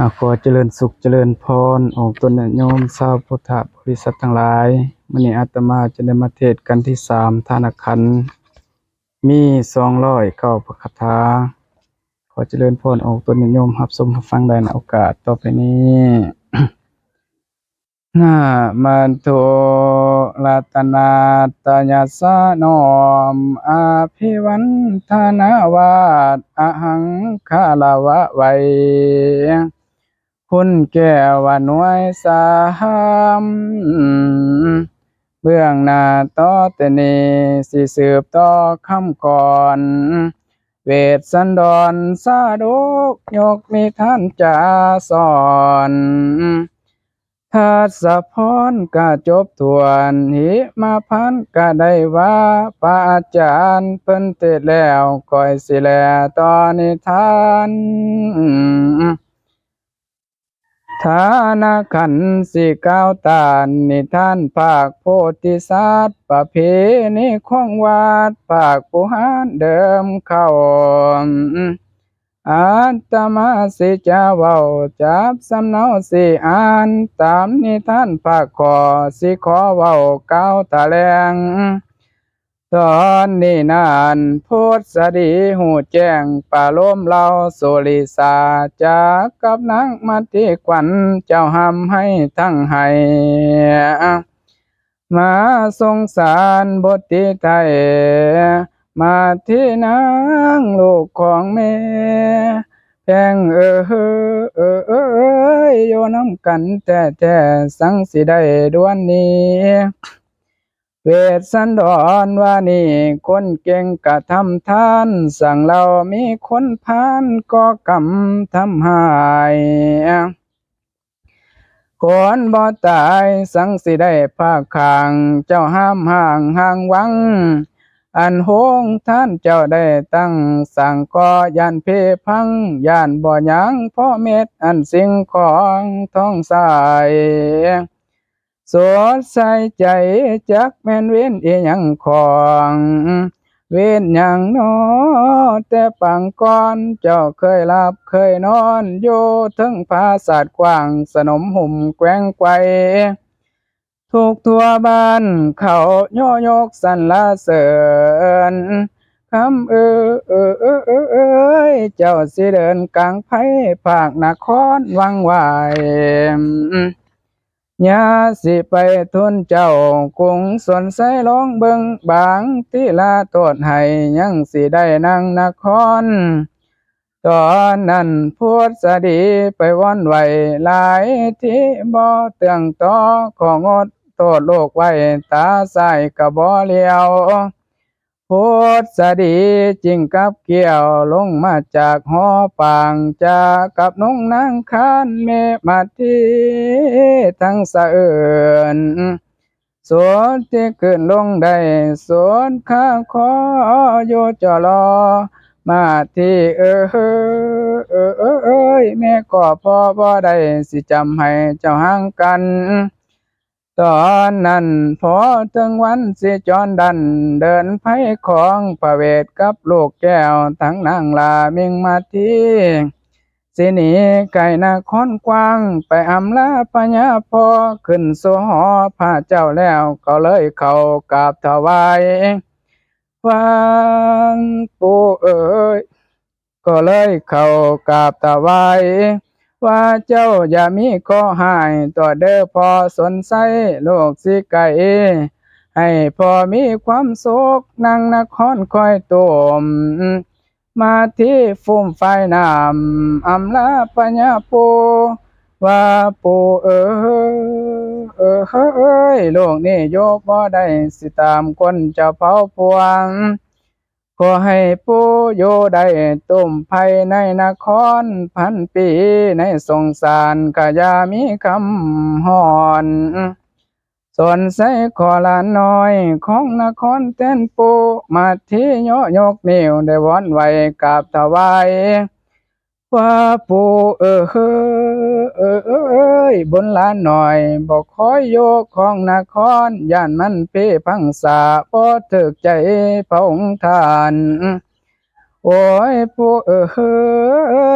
อาขอเจริญสุขเจริญพรองค์ตนญาติโยมชาวพุทธบริษัททั้งหลายมื้อนี้อาตมาจะได้มาเทศกันที่สามทานขันธ์มี200เข้าพระคาถาขอเจริญพรองค์ตนญาติโยมรับชมรับฟังได้ในโอกาสต่อไปนี้นามันโทรัตนาตยาสะนอมอาภิวันธนาวาสอหังคาลาวะไว คุณแก้วว่าหน่วยสามเบื้องหน้าต่อแต่นี้สิสืบต่อคำก่อน เวทสันดรสาดุกยกมีท่านจาสอนทัศพรก็จบทวนหิมาพันก็ได้ว่าปาอาจารย์เพิ่นเทศน์แล้วก่อยสิแลตอนนิทาน ฐานะขันสิก้าวตานนิทานภาคโพธิศาสตร์ประเพณีของวัดภาคปุหารเดิมเข้าอาตมาสิจะเว้าจับสำเนาสิอ่านตามนิทานภาคขอสิขอเว้าก้าวแลง ตอนนี้นานพุทธสดีหูแจ้งป่าลมเราสุริสาจากกับนางมัติขวัญเจ้าหำให้ทั้งให้มาสงสารบทที่ไทย มาที่นางลูกของแม่แพงเออเออเออเอยโยน้ำกันแต่แต่สังสิได้ด้วนนี้ เวทสันดรว่านี่คนเก่งกะทำทาน สั่งเรามีคนพานก็กรรมทำหายคนบ่ตายสังสิได้ภาคขางเจ้าห้ามห่างห่างวัง อันโหงท่านเจ้าได้ตั้ง สั่งก่อยานเพพังยานบ่หยังพ่อเม็ดอันสิ่งของท้องสาย สดใสใจจักแม่นเว้นอียังของ เว้นยังน้อแต่ปังก่อนเจ้าเคยหลับเคยนอนอยู่ถึงปราสาทกว้างสนมหุ่มแกว้งไกวทุกทั่วบ้านเขาโยยกสรรเสริญคำเออเออเออเออเอยเจ้าสิเดินกลางไผภาคนครวังไหว ยาสิไปทุนเจ้ากรุงสนใสลองเบิงบางที่ลาโทษให้ยังสิได้นางนคร ตอนนั้นพูดสดีไปว่อนไหวหลายที่บ่เตืองต่อของดโทษโลกไว้ตาใสกะบ่เลียว พูดสดีจริงกับเกี่ยวลงมาจากหอปางจากกับน้องนางคานเมมาทีทั้งสะเอินสวนที่ขึ้นลงได้สวนข้าขออยู่จอรอมาที่เออเออเออเออเอ้ยแม่ก็พอบ่ได้สิจำให้เจ้าห่างกัน ตอนนั้นพอถึงวันสิจรดัน เดินไผของประเวทกับลูกแก้วทั้งนางลาเมิงมาทีสิหนีไก่นาคอนกว้าง ไปอำลาพญญาพอขึ้นโซหอพระเจ้าแล้วก็เลยเข้ากราบถวายฟังปู่เอ๋ยก็เลยเข้ากราบถวาย ว่าเจ้าอย่ามีข้อหายต่อเด้อพอสนใสโลกสิไก่ให้พอมีความสุขนั่งนครคอยตุมมาที่ฟุ่มไฟนำอำลาปัญญาปูว่าปูเออเออเอ้ยโลกนี้โยกบ่ได้สิตามคนจ้าเผาพวง ขอให้ผู้โยได้ตุ่มภัยในนครพันปีในสงสารกะยามีคำหอนส่วนใส่ขอลานน้อยของนครเต้นปูมาที่โยโยกนิ้วได้วอนไหวกับถวาย ว่าปูเออเออเออเอ้ยบนลานหน่อย บอกคอยโยกของนครย่านมันเพพังษาพอถึกใจพระองค์ท่าน โอ้ยผู้เอ้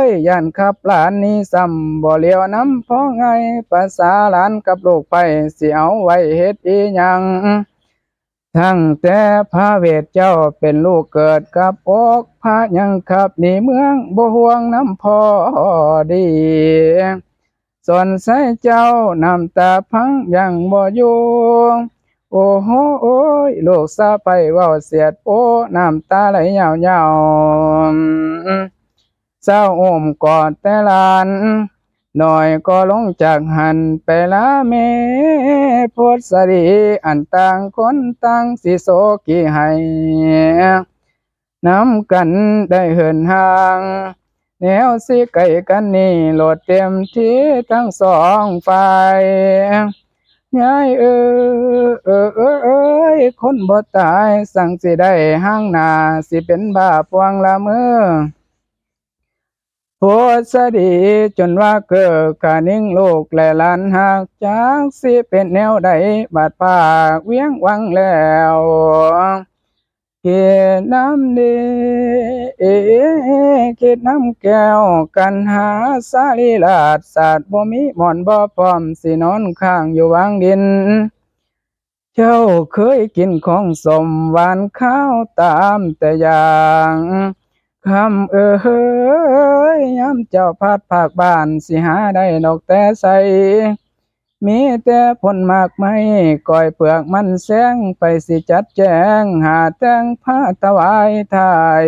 ยย่านขับหลานนี้ซ้ำบ่เลียวน้ำพ้อไงภาษาหลานกับโลกไปเสิเอาไว้เฮ็ดอีหยัง ทั้งแต่พระเวทเจ้าเป็นลูกเกิดกับอกพระยังขับหนีเมืองบ่ห่วงน้ำพอดี ส่วนใส่เจ้านำตาพังยังบ่อยู่โอ้โหโอ้ยลูกสาไปว้าเสียดโอ้น้ำตาไหลยาวยาวเศร้าอมกอดแต่ลาน หน่อยก็ลงจากหันไปละเมโพธสรีอันต่างคนต่างสิโศกีให้น้ำกันได้เหินห่างแนวสิไก่กันนี่โหลดเต็มที่ทั้งสองฝ่ายยายเออเออเออเอยคนบ่ตายสั่งสิได้ห้างหนาสิเป็นบาปวงละเมือ โพสดีจนว่าเกิดกานิ่งโลกและหลานหากจากสิเป็นแนวใดบาดปากเวียงวังแล้วเกียน้ำดีเอเกียน้ำแก้วกันหาสาลีลาดศาสตร์บ่มีหมอนบ่พร้อมสินอนข้างอยู่วางดิน เจ้าเคยกินของสมหวานข้าวตามแต่อย่าง คำเอ้ยย้ำเจ้าพัดภาคบ้าน สิหาได้ดอกแต่ใส มีแต่ผลมากไม่ก่อยเปลือกมันแสงไปสิจัดแจง หาแตงผ้าถวายไทย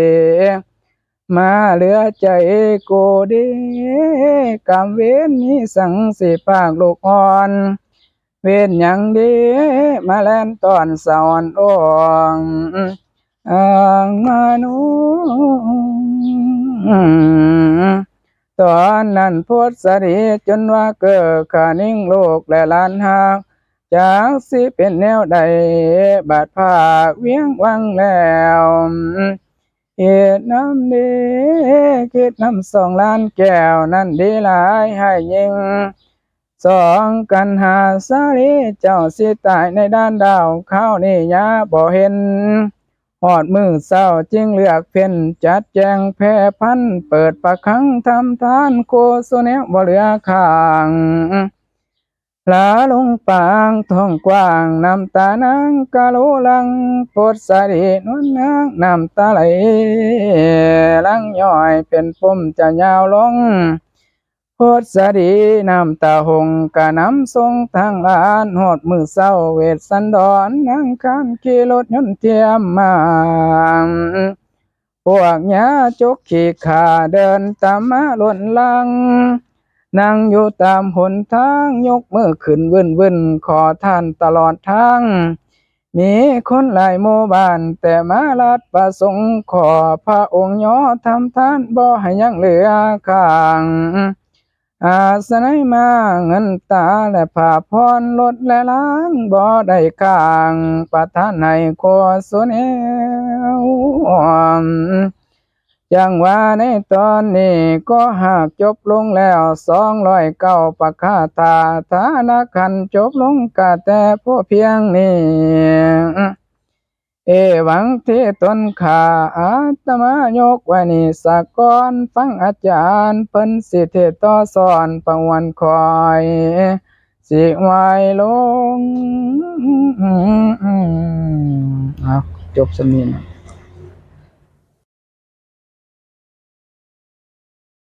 มาเหลือใจโกดีกรรมเวนมีสังสิปากลูกอ่อน เวนหยังดีมาแล่นตอนสอนอ่องางมานุตอนนั้นโพธสรีจนว่าเกิดขานิ่งโลกและลานหากจากสิเป็นแนวใดบาดภาคเวียงวังแล้วเหตุน้ำดีคิดน้ำสองล้านแก้วนั่นดีหลายให้ยิงสองกันหาสาลีเจ้าสิตายในด้านดาวข้าวนี่ยาบ่เห็น หอดมือเศร้าจึงเลือกเพ่นจัดแจงแพ่พัน เปิดปากคังทำทานโคโซเนวบ่เหลือข้างลาลงปางท้องกว้างน้ำตานางกะโลลังปดสารีนวลนางน้ำตาไหลลังย่อยเป็นปมจะยาวลง โพดสดีน้ำตาหงกะน้ำทรงทางลานหอดมือเศร้าเวทสันดอนนั่งข้านขี่รถยนต์เทียมมาพวกยาจกขี่ขาเดินตามมาล้วนลัง นั่งอยู่ตามหนทางยกมือขึ้นวึนวึนขอท่านตลอดทาง มีคนหลายหมู่บ้าน แต่มาลัดประสงค์ขอพระองค์ย่อทำท่านบ่ให้ยังเหลือข้าง อาสนัยมาเงินตาและผ้าพรลดและล้างบ่ได้ข้างประทานให้โคสุเนวจังว่าในตอนนี้ก็หากจบลงแล้วสองร้อยเก้าประคาตาฐานะขันจบลงกะแต่พอเพียงนี้ เอวังที่ตนขาอาตมายกไว้นี่สะก่อนฟังอาจารย์เพิ่นสิเทศต่อสอนประวันคอย สิไว้ลงเอาจบสมีนะ